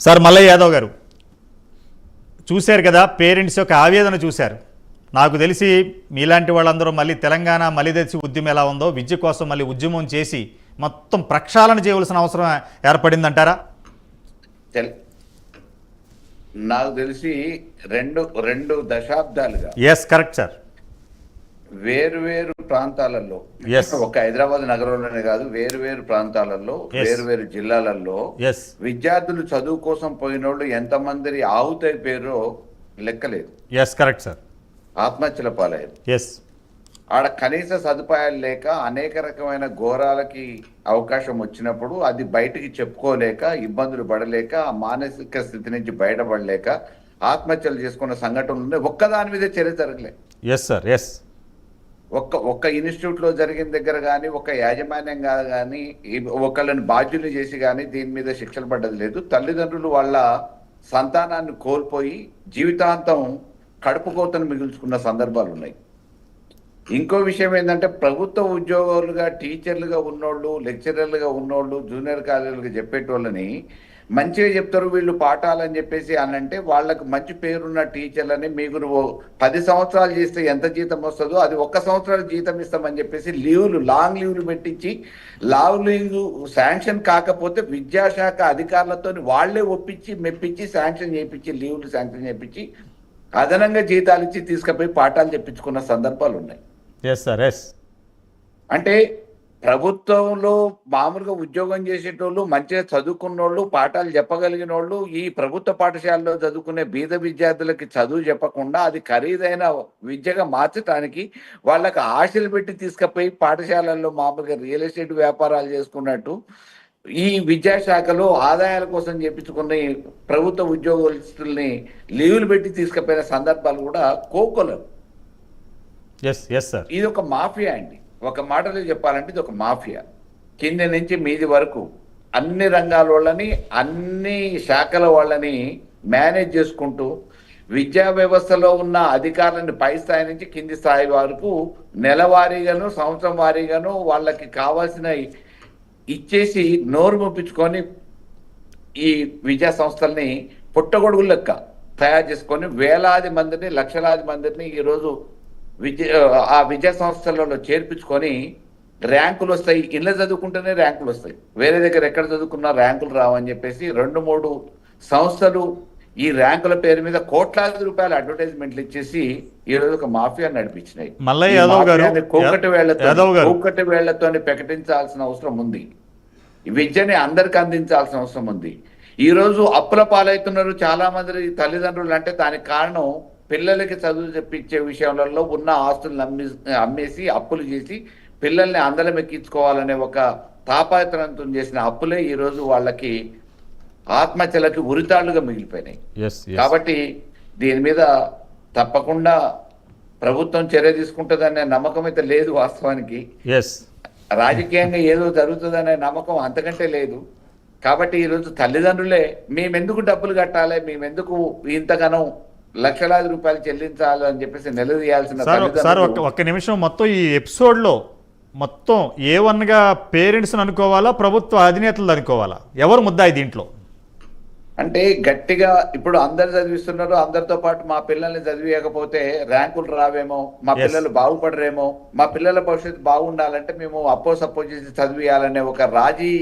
Sir Mallayya Yadav గారు చూశారు కదా పేరెంట్స్ యొక్క ఆవేదన చూశారు. నాకు తెలిసి మీలాంటి వాళ్ళందరూ మళ్ళీ తెలంగాణ మళ్ళీ తెచ్చి ఉద్యమం ఎలా ఉందో విద్య కోసం మళ్ళీ ఉద్యమం చేసి మొత్తం ప్రక్షాళన చేయవలసిన అవసరం ఏర్పడిందంటారా? నాకు తెలిసి రెండు రెండు దశాబ్దాలుగా ఎస్ కరెక్ట్ సార్ వేరు వేరు ప్రాంతాలలో. ఒక హైదరాబాద్ నగరంలోనే కాదు వేరు వేరు ప్రాంతాలలో. వేరు వేరు జిల్లాలలో విద్యార్థులు చదువు కోసం పోయినోళ్ళు ఎంతమంది ఆహుతైపోయారో లెక్కలేదు. ఎస్ కరెక్ట్ సార్ ఆత్మహత్యల పాలయ్యారు. ఎస్ ఆడ కనీస సదుపాయాలు లేక అనేక రకమైన ఘోరాలకి అవకాశం వచ్చినప్పుడు అది బయటికి చెప్పుకోలేక ఇబ్బందులు పడలేక ఆ మానసిక స్థితి నుంచి బయటపడలేక ఆత్మహత్యలు చేసుకున్న సంఘటనలు ఒక్కదాని మీద చర్య జరగలే. ఎస్ సార్ ఎస్ ఒక్క ఒక్క ఇన్స్టిట్యూట్లో జరిగిన దగ్గర కానీ ఒక యాజమాన్యంగా కానీ ఒకళ్ళని బాధ్యులు చేసి కానీ దీని మీద శిక్షలు పడ్డది లేదు. తల్లిదండ్రులు వాళ్ళ సంతానాన్ని కోల్పోయి జీవితాంతం కడుపు కోతను మిగుల్చుకున్న సందర్భాలు ఉన్నాయి. ఇంకో విషయం ఏంటంటే ప్రభుత్వ ఉద్యోగులుగా టీచర్లుగా ఉన్నోళ్ళు లెక్చరర్లుగా ఉన్నోళ్ళు జూనియర్ కాలేజీలుగా చెప్పేటోళ్ళని మంచిగా చెప్తారు వీళ్ళు పాఠాలని చెప్పేసి అని అంటే వాళ్ళకి మంచి పేరున్న టీచర్లని మీకు నువ్వు పది సంవత్సరాలు చేస్తే ఎంత జీతం వస్తుందో అది ఒక్క సంవత్సరాలు జీతం ఇస్తామని చెప్పేసి లీవ్లు లాంగ్ లీవ్లు పెట్టించి లాంగ్ లీవ్ శాంక్షన్ కాకపోతే విద్యాశాఖ అధికారులతో వాళ్ళే ఒప్పించి మెప్పించి శాంక్షన్ చేయించి లీవ్లు శాంక్షన్ చేయించి అదనంగా జీతాలు ఇచ్చి తీసుకుపోయి పాఠాలు చెప్పించుకున్న సందర్భాలు ఉన్నాయి. ఎస్ సార్ ఎస్ అంటే ప్రభుత్వంలో మామూలుగా ఉద్యోగం చేసేటోళ్ళు మంచిగా చదువుకున్నోళ్ళు పాఠాలు చెప్పగలిగిన వాళ్ళు ఈ ప్రభుత్వ పాఠశాలలో చదువుకునే బీద విద్యార్థులకి చదువు చెప్పకుండా అది ఖరీదైన విద్యగా మార్చడానికి వాళ్ళకి ఆశలు పెట్టి తీసుకుపోయి పాఠశాలల్లో మామూలుగా రియల్ ఎస్టేట్ వ్యాపారాలు చేసుకున్నట్టు ఈ విద్యాశాఖలో ఆదాయాల కోసం చేపించుకున్న ప్రభుత్వ ఉద్యోగస్తుల్ని లీవులు పెట్టి తీసుకుపోయిన సందర్భాలు కూడా సార్ ఇది ఒక మాఫియా అండి. ఒక మాటలో చెప్పాలంటే ఇది ఒక మాఫియా. కింది నుంచి మీది వరకు అన్ని రంగాల వాళ్ళని అన్ని శాఖల వాళ్ళని మేనేజ్ చేసుకుంటూ విద్యా వ్యవస్థలో ఉన్న అధికారులని పై స్థాయి నుంచి కింది స్థాయి వరకు నెలవారీగాను సంవత్సరం వారీగాను వాళ్ళకి కావాల్సిన ఇచ్చేసి నోరు ముప్పించుకొని ఈ విద్యా సంస్థల్ని పుట్టగొడుగు లెక్క తయారు చేసుకొని వేలాది మందిని లక్షలాది మందిని ఈరోజు విద్య ఆ విద్యా సంస్థలలో చేర్పించుకొని ర్యాంకులు వస్తాయి. ఇళ్ళ చదువుకుంటేనే ర్యాంకులు వస్తాయి. వేరే దగ్గర ఎక్కడ చదువుకున్నా ర్యాంకులు రావని చెప్పేసి రెండు మూడు సంస్థలు ఈ ర్యాంకుల పేరు మీద కోట్లాది రూపాయల అడ్వర్టైజ్మెంట్లు ఇచ్చేసి ఈ రోజు ఒక మాఫియా నడిపించినాయి. కోకటి వేళ్ళతో. కోకటి వేళ్ళతోని ప్రకటించాల్సిన అవసరం ఉంది. విద్యని అందరికి అందించాల్సిన అవసరం ఉంది. ఈ రోజు అప్పుల పాలవుతున్నారు చాలా మంది తల్లిదండ్రులు అంటే దానికి కారణం పిల్లలకి చదువు చెప్పించే విషయాలలో ఉన్న ఆస్తులను అమ్మి అమ్మేసి అప్పులు చేసి పిల్లల్ని అందలం ఎక్కించుకోవాలనే ఒక తాపాయతనంతో చేసిన అప్పులే ఈ రోజు వాళ్ళకి ఆత్మహత్యలకి ఉరితాళ్ళుగా మిగిలిపోయినాయి. కాబట్టి దీని మీద తప్పకుండా ప్రభుత్వం చర్య తీసుకుంటుందనే నమ్మకం అయితే లేదు వాస్తవానికి. రాజకీయంగా ఏదో జరుగుతుందనే నమ్మకం అంతకంటే లేదు. కాబట్టి ఈరోజు తల్లిదండ్రులే మేమెందుకు డబ్బులు కట్టాలి? మేమెందుకు ఇంతగానో లక్షలాది రూపాయలు చెల్లించాలి అని చెప్పేసి నిలదీయాల్సిన సార్ ఒక్క నిమిషం మొత్తం ఈ ఎపిసోడ్లో మొత్తం ఏ వన్గా పేరెంట్స్ని అనుకోవాలా ప్రభుత్వ అధినేతలు అనుకోవాలా ఎవరు ముద్దాయి దీంట్లో అంటే గట్టిగా ఇప్పుడు అందరు చదివిస్తున్నారు అందరితో పాటు మా పిల్లల్ని చదివియకపోతే ర్యాంకులు రావేమో మా. పిల్లలు బాగుపడరేమో మా పిల్లల భవిష్యత్తు బాగుండాలంటే మేము అప్పో సప్పో చేసి చదివియాలనే ఒక రాజీ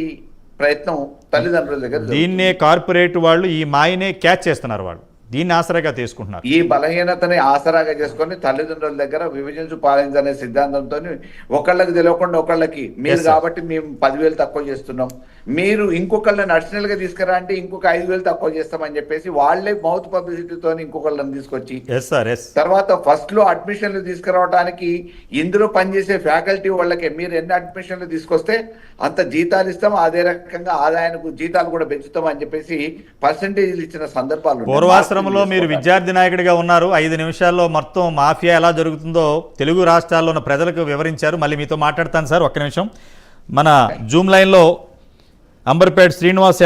ప్రయత్నం తల్లిదండ్రుల దగ్గర. దీన్నే కార్పొరేట్ వాళ్ళు ఈ మాయనే క్యాచ్ చేస్తున్నారు వాళ్ళు దీన్ని ఆసరాగా తీసుకుంటున్నారు. ఈ బలహీనతని ఆసరాగా చేసుకొని తల్లిదండ్రుల దగ్గర విభజించు పాలించనే సిద్ధాంతంతో ఒకళ్ళకి తెలియకుండా ఒకళ్ళకి మీరు. కాబట్టి మేము పదివేలు తక్కువ చేస్తున్నాం. మీరు ఇంకొకళ్ళని అడిషనల్గా తీసుకురా అంటే ఇంకొక ఐదు వేలు తక్కువ చేస్తామని చెప్పేసి వాళ్ళే మౌత్ పబ్లిసిటీతో ఇంకొకళ్ళని తీసుకొచ్చి తర్వాత ఫస్ట్లో అడ్మిషన్లు తీసుకురావడానికి ఇందులో పనిచేసే ఫ్యాకల్టీ వాళ్ళకి మీరు ఎన్ని అడ్మిషన్లు తీసుకొస్తే అంత జీతాలు ఇస్తాం అదే రకంగా ఆదాయానికి జీతాలు కూడా పెంచుతాం అని చెప్పేసి పర్సంటేజ్లు ఇచ్చిన సందర్భాలు పూర్వాశ్రమంలో మీరు విద్యార్థి నాయకుడిగా ఉన్నారు. ఐదు నిమిషాల్లో మొత్తం మాఫియా ఎలా జరుగుతుందో తెలుగు రాష్ట్రాల్లో ఉన్న ప్రజలకు వివరించారు. మళ్ళీ మీతో మాట్లాడతాను సార్. ఒక్క నిమిషం. మన జూమ్ లైన్లో అంబర్పేట్ శ్రీనివాస్